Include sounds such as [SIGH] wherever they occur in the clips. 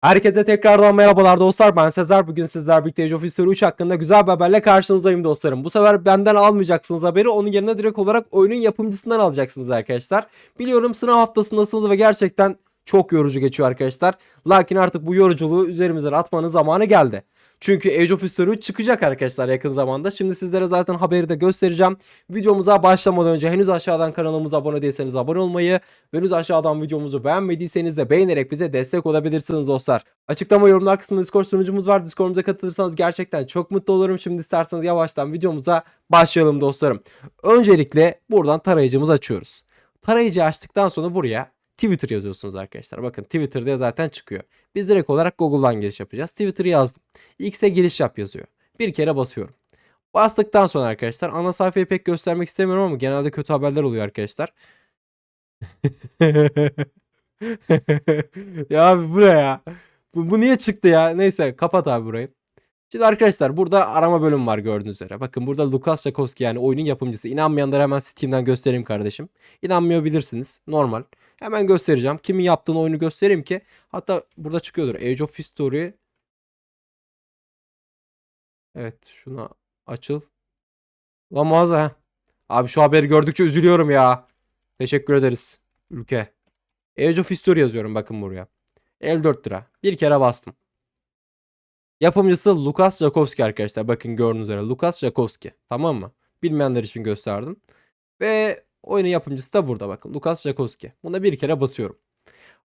Herkese tekrardan merhabalar dostlar. Ben Sezer. Bugün sizler birlikte Age of History 3 hakkında güzel bir haberle karşınızdayım dostlarım. Bu sefer benden almayacaksınız haberi. Onun yerine direkt olarak oyunun yapımcısından alacaksınız arkadaşlar. Biliyorum sınav haftasındasınız ve gerçekten çok yorucu geçiyor arkadaşlar. Lakin artık bu yoruculuğu üzerimizden atmanın zamanı geldi. Çünkü Age of History 3 çıkacak arkadaşlar yakın zamanda. Şimdi sizlere zaten haberi de göstereceğim. Videomuza başlamadan önce henüz aşağıdan kanalımıza abone değilseniz abone olmayı ve henüz aşağıdan videomuzu beğenmediyseniz de beğenerek bize destek olabilirsiniz dostlar. Açıklama yorumlar kısmında Discord sunucumuz var. Discord'umuza katılırsanız gerçekten çok mutlu olurum. Şimdi isterseniz yavaştan videomuza başlayalım dostlarım. Öncelikle buradan tarayıcımızı açıyoruz. Tarayıcı açtıktan sonra buraya Twitter yazıyorsunuz arkadaşlar. Bakın Twitter'da zaten çıkıyor. Biz direkt olarak Google'dan giriş yapacağız. Twitter'ı yazdım. X'e giriş yap yazıyor. Bir kere basıyorum. Bastıktan sonra arkadaşlar ana sayfayı pek göstermek istemiyorum ama genelde kötü haberler oluyor arkadaşlar. [LAUGHS] ya abi bu ne ya? Bu, bu niye çıktı ya? Neyse kapat abi burayı. Şimdi arkadaşlar burada arama bölümü var gördüğünüz üzere. Bakın burada Lukas Jakowski yani oyunun yapımcısı. İnanmayanlara hemen Steam'den göstereyim kardeşim. İnanmıyor bilirsiniz. Normal. Hemen göstereceğim. Kimin yaptığını oyunu göstereyim ki. Hatta burada çıkıyordur. Age of History. Evet şuna açıl. Lan mağaza. Abi şu haberi gördükçe üzülüyorum ya. Teşekkür ederiz. Ülke. Age of History yazıyorum bakın buraya. 54 lira. Bir kere bastım. Yapımcısı Lukas Jakowski arkadaşlar. Bakın gördüğünüz üzere Lukas Jakowski. Tamam mı? Bilmeyenler için gösterdim. Ve oyunun yapımcısı da burada bakın. Lukas Jakowski. Buna bir kere basıyorum.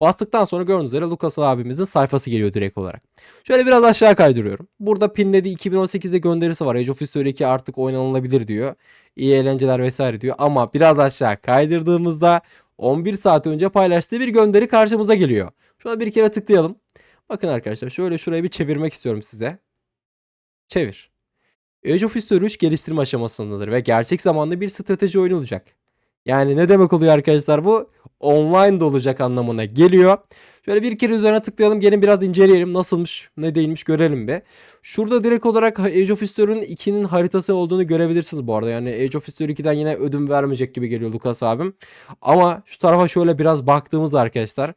Bastıktan sonra gördüğünüz üzere Lukas abimizin sayfası geliyor direkt olarak. Şöyle biraz aşağı kaydırıyorum. Burada pinlediği 2018'de gönderisi var. Age of History 2 artık oynanılabilir diyor. İyi eğlenceler vesaire diyor. Ama biraz aşağı kaydırdığımızda 11 saat önce paylaştığı bir gönderi karşımıza geliyor. Şuna bir kere tıklayalım. Bakın arkadaşlar şöyle şurayı bir çevirmek istiyorum size. Çevir. Age of History 3 geliştirme aşamasındadır ve gerçek zamanlı bir strateji oyunu olacak. Yani ne demek oluyor arkadaşlar bu? Online de olacak anlamına geliyor. Şöyle bir kere üzerine tıklayalım. Gelin biraz inceleyelim. Nasılmış, ne değilmiş görelim bir. Şurada direkt olarak Age of History'nin 2'nin haritası olduğunu görebilirsiniz bu arada. Yani Age of History 2'den yine ödün vermeyecek gibi geliyor Lucas abim. Ama şu tarafa şöyle biraz baktığımız arkadaşlar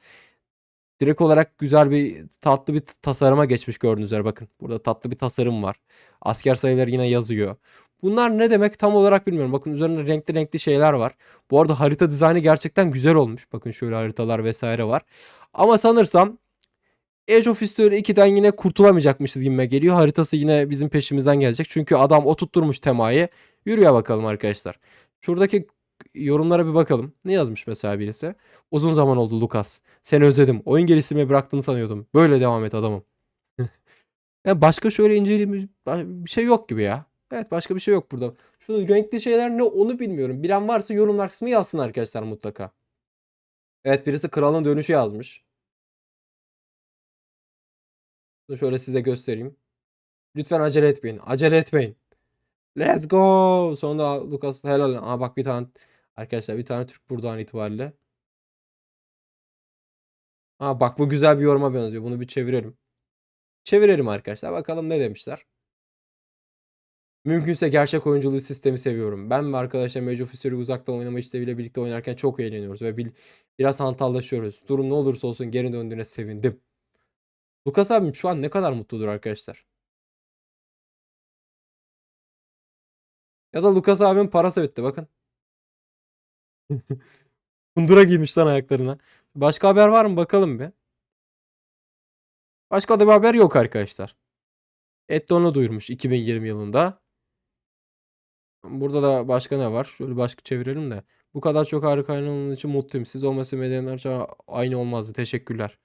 direkt olarak güzel bir tatlı bir tasarıma geçmiş gördüğünüz üzere bakın. Burada tatlı bir tasarım var. Asker sayıları yine yazıyor. Bunlar ne demek tam olarak bilmiyorum. Bakın üzerinde renkli renkli şeyler var. Bu arada harita dizaynı gerçekten güzel olmuş. Bakın şöyle haritalar vesaire var. Ama sanırsam Age of History 2'den yine kurtulamayacakmışız gibime geliyor. Haritası yine bizim peşimizden gelecek. Çünkü adam oturtturmuş temayı. Yürüye bakalım arkadaşlar. Şuradaki yorumlara bir bakalım. Ne yazmış mesela birisi? Uzun zaman oldu Lucas. Seni özledim. Oyun geliştirmeyi bıraktığını sanıyordum. Böyle devam et adamım. [LAUGHS] yani başka şöyle inceleyeyim bir şey yok gibi ya. Evet başka bir şey yok burada. Şu renkli şeyler ne onu bilmiyorum. Bilen varsa yorumlar kısmı yazsın arkadaşlar mutlaka. Evet birisi kralın dönüşü yazmış. Bunu şöyle size göstereyim. Lütfen acele etmeyin. Acele etmeyin. Let's go. Sonunda Lucas helal. Aa bak bir tane arkadaşlar bir tane Türk buradan itibariyle. Aa bak bu güzel bir yoruma benziyor. Bunu bir çevirelim. Çevirelim arkadaşlar. Bakalım ne demişler. Mümkünse gerçek oyunculuğu sistemi seviyorum. Ben ve arkadaşlarım Age of History uzaktan oynama isteğiyle birlikte oynarken çok eğleniyoruz ve bil, biraz hantallaşıyoruz. Durum ne olursa olsun geri döndüğüne sevindim. Lucas abim şu an ne kadar mutludur arkadaşlar. Ya da Lucas abim parası bitti bakın. [LAUGHS] Kundura giymiş lan ayaklarına. Başka haber var mı bakalım bir. Başka da bir haber yok arkadaşlar. Etton'u duyurmuş 2020 yılında. Burada da başka ne var? Şöyle başka çevirelim de. Bu kadar çok harika olduğunuz için mutluyum. Siz olmasa medeniler aynı olmazdı. Teşekkürler.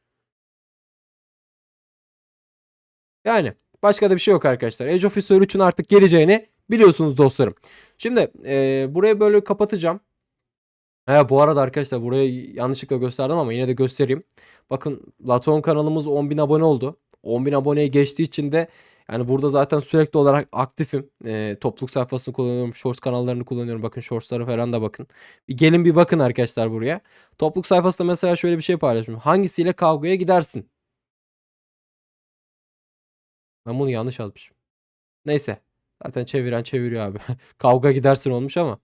Yani başka da bir şey yok arkadaşlar. Age of History 3'ün artık geleceğini biliyorsunuz dostlarım. Şimdi e, burayı böyle kapatacağım. He, bu arada arkadaşlar burayı yanlışlıkla gösterdim ama yine de göstereyim. Bakın Laton kanalımız 10.000 abone oldu. 10.000 aboneye geçtiği için de yani burada zaten sürekli olarak aktifim. E, topluluk sayfasını kullanıyorum. Shorts kanallarını kullanıyorum. Bakın shortslara falan da bakın. Bir gelin bir bakın arkadaşlar buraya. Topluluk sayfasında mesela şöyle bir şey paylaşmış. Hangisiyle kavgaya gidersin? Ben bunu yanlış yazmışım. Neyse. Zaten çeviren çeviriyor abi. [LAUGHS] Kavga gidersin olmuş ama.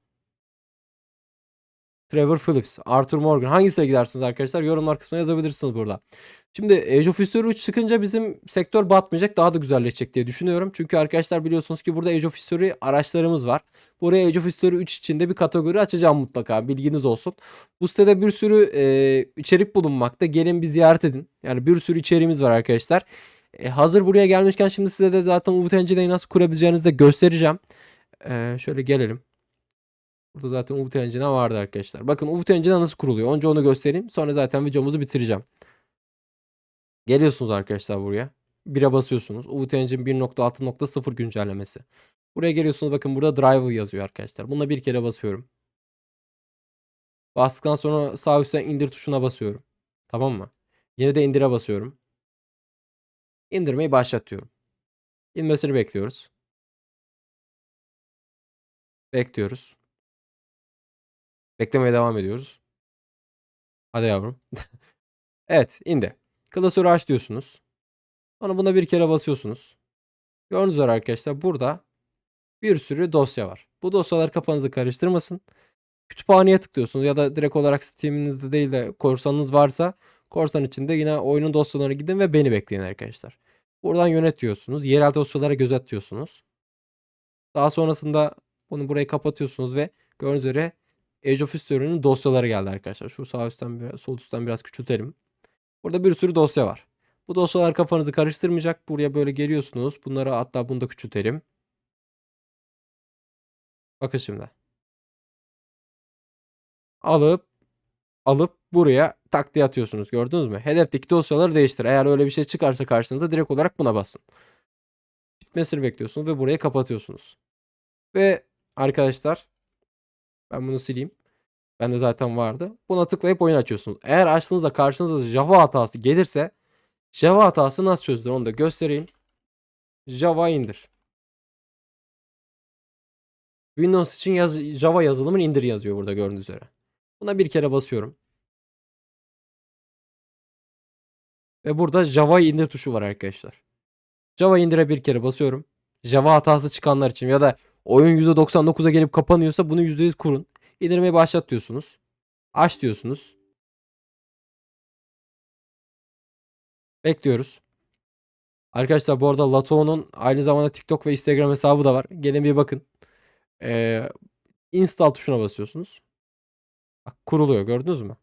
Trevor Phillips, Arthur Morgan hangisine gidersiniz arkadaşlar? Yorumlar kısmına yazabilirsiniz burada. Şimdi Age of History 3 çıkınca bizim sektör batmayacak daha da güzelleşecek diye düşünüyorum. Çünkü arkadaşlar biliyorsunuz ki burada Age of History araçlarımız var. Buraya Age of History 3 içinde bir kategori açacağım mutlaka bilginiz olsun. Bu sitede bir sürü e, içerik bulunmakta. Gelin bir ziyaret edin. Yani bir sürü içeriğimiz var arkadaşlar. E, hazır buraya gelmişken şimdi size de zaten Umut Engine'i nasıl kurabileceğinizi de göstereceğim. E, şöyle gelelim. Burada zaten Umut Engine vardı arkadaşlar. Bakın Umut Engine nasıl kuruluyor. Önce onu göstereyim. Sonra zaten videomuzu bitireceğim. Geliyorsunuz arkadaşlar buraya. 1'e basıyorsunuz. Umut Engine 1.6.0 güncellemesi. Buraya geliyorsunuz. Bakın burada driver yazıyor arkadaşlar. Buna bir kere basıyorum. Bastıktan sonra sağ üstten indir tuşuna basıyorum. Tamam mı? Yine de indire basıyorum. İndirmeyi başlatıyorum. İnmesini bekliyoruz. Bekliyoruz. Beklemeye devam ediyoruz. Hadi yavrum. [LAUGHS] evet indi. Klasörü aç diyorsunuz. Sonra buna bir kere basıyorsunuz. Gördüğünüz üzere arkadaşlar burada bir sürü dosya var. Bu dosyalar kafanızı karıştırmasın. Kütüphaneye tıklıyorsunuz ya da direkt olarak Steam'inizde değil de korsanınız varsa korsan içinde yine oyunun dosyalarına gidin ve beni bekleyin arkadaşlar. Buradan yönet diyorsunuz. Yerel dosyalara göz atıyorsunuz. Daha sonrasında bunu burayı kapatıyorsunuz ve gördüğünüz üzere Age of History'nin dosyaları geldi arkadaşlar. Şu sağ üstten biraz, sol üstten biraz küçültelim. Burada bir sürü dosya var. Bu dosyalar kafanızı karıştırmayacak. Buraya böyle geliyorsunuz. Bunları hatta bunu da küçültelim. Bakın şimdi. Alıp alıp buraya tak diye atıyorsunuz. Gördünüz mü? Hedefteki dosyaları değiştir. Eğer öyle bir şey çıkarsa karşınıza direkt olarak buna basın. Bitmesini bekliyorsunuz ve burayı kapatıyorsunuz. Ve arkadaşlar ben bunu sileyim. Bende zaten vardı. Buna tıklayıp oyun açıyorsunuz. Eğer açtığınızda karşınıza Java hatası gelirse Java hatası nasıl çözülür onu da göstereyim. Java indir. Windows için yaz Java yazılımın indir yazıyor burada gördüğünüz üzere. Buna bir kere basıyorum. Ve burada Java indir tuşu var arkadaşlar. Java indire bir kere basıyorum. Java hatası çıkanlar için ya da oyun %99'a gelip kapanıyorsa bunu %100 kurun. İndirmeyi başlat diyorsunuz. Aç diyorsunuz. Bekliyoruz. Arkadaşlar bu arada Lato'nun aynı zamanda TikTok ve Instagram hesabı da var. Gelin bir bakın. Ee, install tuşuna basıyorsunuz. Bak kuruluyor gördünüz mü?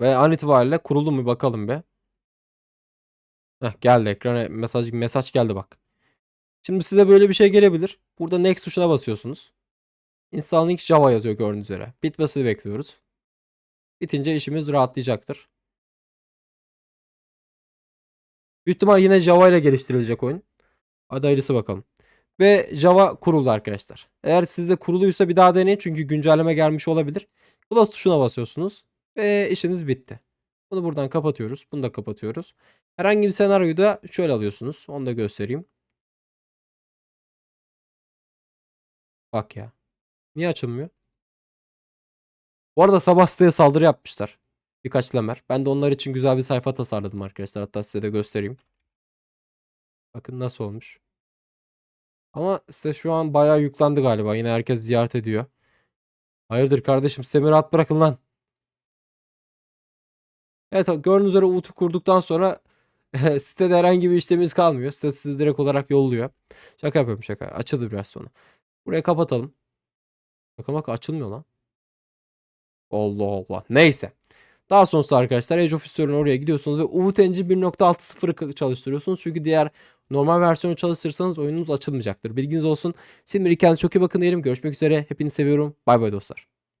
Ve an itibariyle kuruldu mu bakalım be. Heh, geldi ekrana mesaj mesaj geldi bak. Şimdi size böyle bir şey gelebilir. Burada next tuşuna basıyorsunuz. Installing Java yazıyor gördüğünüz üzere. Bitmesini bekliyoruz. Bitince işimiz rahatlayacaktır. Büyük ihtimal yine Java ile geliştirilecek oyun. Hadi bakalım. Ve Java kuruldu arkadaşlar. Eğer sizde kuruluysa bir daha deneyin çünkü güncelleme gelmiş olabilir. Close tuşuna basıyorsunuz ve işiniz bitti. Bunu buradan kapatıyoruz. Bunu da kapatıyoruz. Herhangi bir senaryoyu da şöyle alıyorsunuz. Onu da göstereyim. Bak ya. Niye açılmıyor? Bu arada sabah siteye saldırı yapmışlar. Birkaç lemer. Ben de onlar için güzel bir sayfa tasarladım arkadaşlar. Hatta size de göstereyim. Bakın nasıl olmuş. Ama site şu an bayağı yüklendi galiba. Yine herkes ziyaret ediyor. Hayırdır kardeşim sitemi rahat bırakın lan. Evet gördüğünüz üzere Uğut'u kurduktan sonra [LAUGHS] sitede herhangi bir işlemimiz kalmıyor. Site sizi direkt olarak yolluyor. Şaka yapıyorum şaka. Açıldı biraz sonra. Burayı kapatalım. Bakın bak açılmıyor lan. Allah Allah. Neyse. Daha sonrasında arkadaşlar Age of History'nin oraya gidiyorsunuz ve Ubuntu Engine 1.6.0'ı çalıştırıyorsunuz. Çünkü diğer normal versiyonu çalıştırırsanız oyununuz açılmayacaktır. Bilginiz olsun. Şimdi kendinize çok iyi bakın diyelim. Görüşmek üzere. Hepinizi seviyorum. Bay bay dostlar.